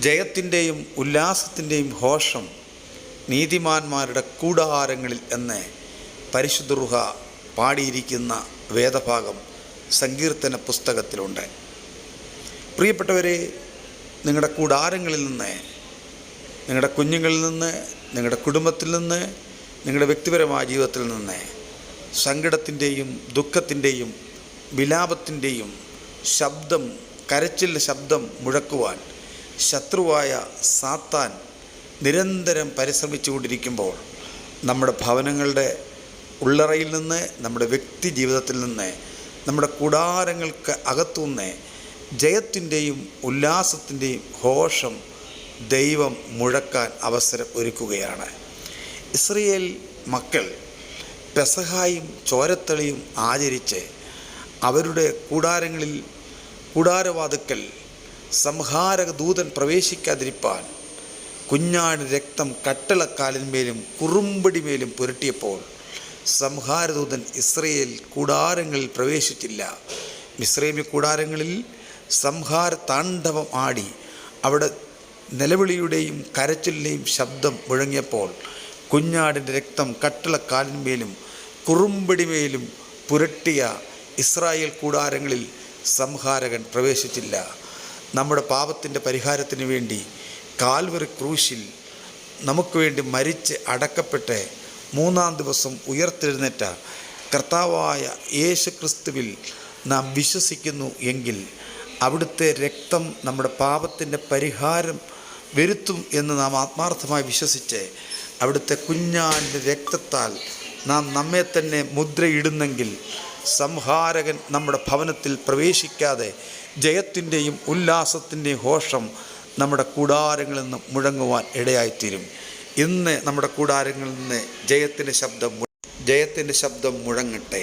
ജയത്തിന്റെയും ഉല്ലാസത്തിന്റെയും ഘോഷം നീതിമാന്മാരുടെ കൂടാരങ്ങളിൽ എന്ന് പരിശുദ്രുഹ പാടിയിരിക്കുന്ന വേദഭാഗം സങ്കീർത്തന പുസ്തകത്തിലുണ്ട്. പ്രിയപ്പെട്ടവരെ നിങ്ങളുടെ കൂടാരങ്ങളിൽ നിന്ന് നിങ്ങളുടെ കുഞ്ഞുങ്ങളിൽ നിന്ന് നിങ്ങളുടെ കുടുംബത്തിൽ നിന്ന് നിങ്ങളുടെ വ്യക്തിപരമായ ജീവിതത്തിൽ നിന്ന് സങ്കടത്തിന്റെയും ദുഃഖത്തിന്റെയും വിലാപത്തിന്റെയും ശബ്ദം കരച്ചിലിന്റെ ശബ്ദം മുഴക്കുവാൻ ശത്രുവായ സാത്താൻ നിരന്തരം പരിശ്രമിച്ചുകൊണ്ടിരിക്കുമ്പോൾ നമ്മുടെ ഭവനങ്ങളുടെ ഉള്ളറയിൽ നിന്ന് നമ്മുടെ വ്യക്തി ജീവിതത്തിൽ നിന്ന് നമ്മുടെ കൂടാരങ്ങൾക്ക് അകത്തുനിന്ന് ജയത്തിന്റെയും ഉല്ലാസത്തിന്റെയും ഘോഷം ദൈവം മുഴക്കാൻ അവസരം ഒരുക്കുകയാണ്. ഇസ്രയേൽ മക്കൾ പെസഹായും ചോരത്തളിയും ആചരിച്ച് അവരുടെ കൂടാരങ്ങളിൽ കൂടാരവാതുക്കൽ സംഹാരക ദൂതൻ പ്രവേശിക്കാതിരിപ്പാൻ കുഞ്ഞാട് രക്തം കട്ടളക്കാലിന്മേലും കുറുമ്പടിമേലും പുരട്ടിയപ്പോൾ സംഹാരദൂതൻ ഇസ്രയേൽ കൂടാരങ്ങളിൽ പ്രവേശിച്ചില്ല. ഇസ്രേമി കൂടാരങ്ങളിൽ സംഹാര താണ്ഡവം ആടി അവിടെ നിലവിളിയുടെയും കരച്ചിലിന്റെയും ശബ്ദം മുഴങ്ങിയപ്പോൾ കുഞ്ഞാടിന്റെ രക്തം കട്ടിളക്കാലിന്മേലും കുറുമ്പടിമേലും പുരട്ടിയ ഇസ്രായേൽ കൂടാരങ്ങളിൽ സംഹാരകൻ പ്രവേശിച്ചില്ല. നമ്മുടെ പാപത്തിന്റെ പരിഹാരത്തിന് വേണ്ടി കാൽവറി ക്രൂശിൽ നമുക്ക് വേണ്ടി മരിച്ച് അടക്കപ്പെട്ട് മൂന്നാം ദിവസം ഉയർത്തെഴുന്നേറ്റ കർത്താവായ യേശു ക്രിസ്തുവിൽ നാം വിശ്വസിക്കുന്നു എങ്കിൽ അവിടുത്തെ രക്തം നമ്മുടെ പാപത്തിന്റെ പരിഹാരം വരുത്തും എന്ന് നാം ആത്മാർത്ഥമായി വിശ്വസിച്ച് അവിടുത്തെ കുഞ്ഞാന്റെ രക്തത്താൽ നാം നമ്മെ തന്നെ മുദ്രയിടുന്നെങ്കിൽ സംഹാരകൻ നമ്മുടെ ഭവനത്തിൽ പ്രവേശിക്കാതെ ജയത്തിന്റെയും ഉല്ലാസത്തിന്റെയും ഘോഷം നമ്മുടെ കൂടാരങ്ങളിൽ നിന്ന് മുഴങ്ങുവാൻ ഇടയായിത്തീരും. ഇന്ന് നമ്മുടെ കൂടാരങ്ങളിൽ നിന്ന് ജയത്തിന്റെ ശബ്ദം ജയത്തിന്റെ ശബ്ദം മുഴങ്ങട്ടെ.